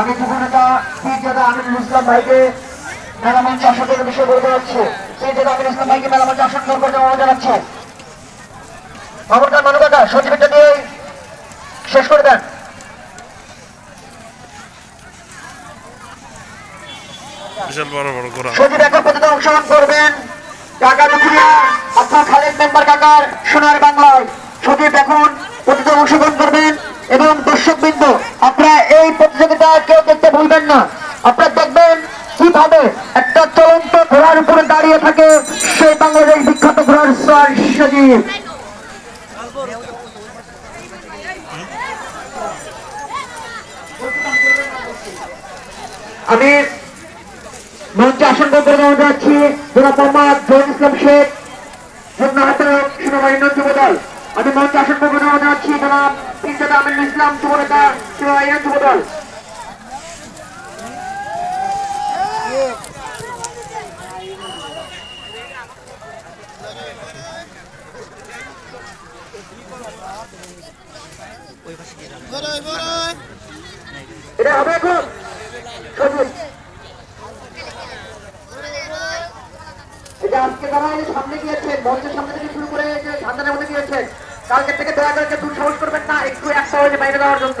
আমি যুবনেতা পীরজাদা আমিনুল ইসলাম ভাইকে মেলামঞ্চে আসন করার বিষয়ে বলতে যাচ্ছে। পীরজাদা আমিনুল ইসলাম ভাইকে মেলামঞ্চে আসন গ্রহণ করতে অনুরোধ জানাচ্ছে। খবরদার মানবতা সচিবটা দিয়ে শেষ করে দেন। বিশাল বড় বড় করা সচিব এখন পর্যন্ত অংশগ্রহণ করবেন। ঢাকা দুপুরিয়া আপনার খালেদ মেম্বার কাকার সোনার বাংলায়। সচিব এখন প্রতিযোগিতা অংশগ্রহণ করবেন এবং দর্শক বৃন্দ আপনারা এই প্রতিযোগিতা কেউ দেখতে ভুলবেন না। আপনারা দেখবেন কীভাবে একটা চলন্ত ঘোড়ার উপরে দাঁড়িয়ে থাকে সেই বাংলাদেশ বিখ্যাত ঘোড়ার স্যার সজীব আমি মঞ্চে আসন করে যাচ্ছি। জনাব মোহাম্মদ জহির ইসলাম শেখ সন্ন্যাহাত সেনাবাহিনী যুবদল। আমি মঞ্চে আসন করে যাচ্ছি। জনাব যুবদল। এটা হবে এটা আজকে এই সামনে গিয়েছেন, মঞ্চের সামনে থেকে শুরু করে যে ধান্দানের মধ্যে গিয়েছেন কালকে থেকে দয়া করে কেউ সাহস করবেন না, একটু একটা হয়ে বাইরে দেওয়ার জন্য।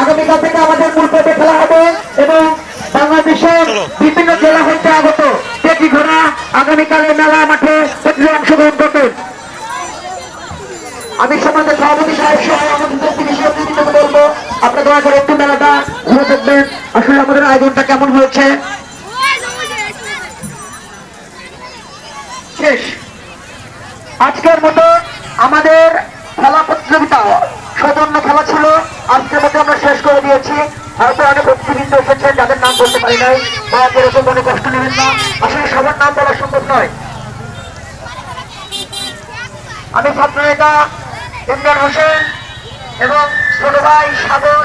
আগামীকাল থেকে আমাদের মূল পর্বে খেলা হবে এবং বাংলাদেশের বিভিন্ন জেলা হতে আগত প্রতি ঘোড়া আগামীকালে মেলা মাঠে প্রতিদিন অংশগ্রহণ করবেন আমি সমাজের সভাপতি সাহেব সহ আমাদের বলব। আপনারা দয়া করে একটু মেলাটা ঘুরে দেখবেন। আসলে আমাদের আয়োজনটা কেমন হয়েছে? শেষ। আজকের মতো আমাদের খেলা প্রতিযোগিতা সৌজন্য খেলা ছিল। আজকের মতো আমরা শেষ করে দিয়েছি। হয়তো অনেক ব্যক্তিবৃন্দ এসেছেন, যাদের নাম বলতে পারি নাই। বা এরকম মনে কষ্ট নেবেন না। আসলে সবার নাম বলা সম্ভব নয়। আমি ছাত্র নেতা ইমরান হোসেন এবং ছোট ভাই সাগর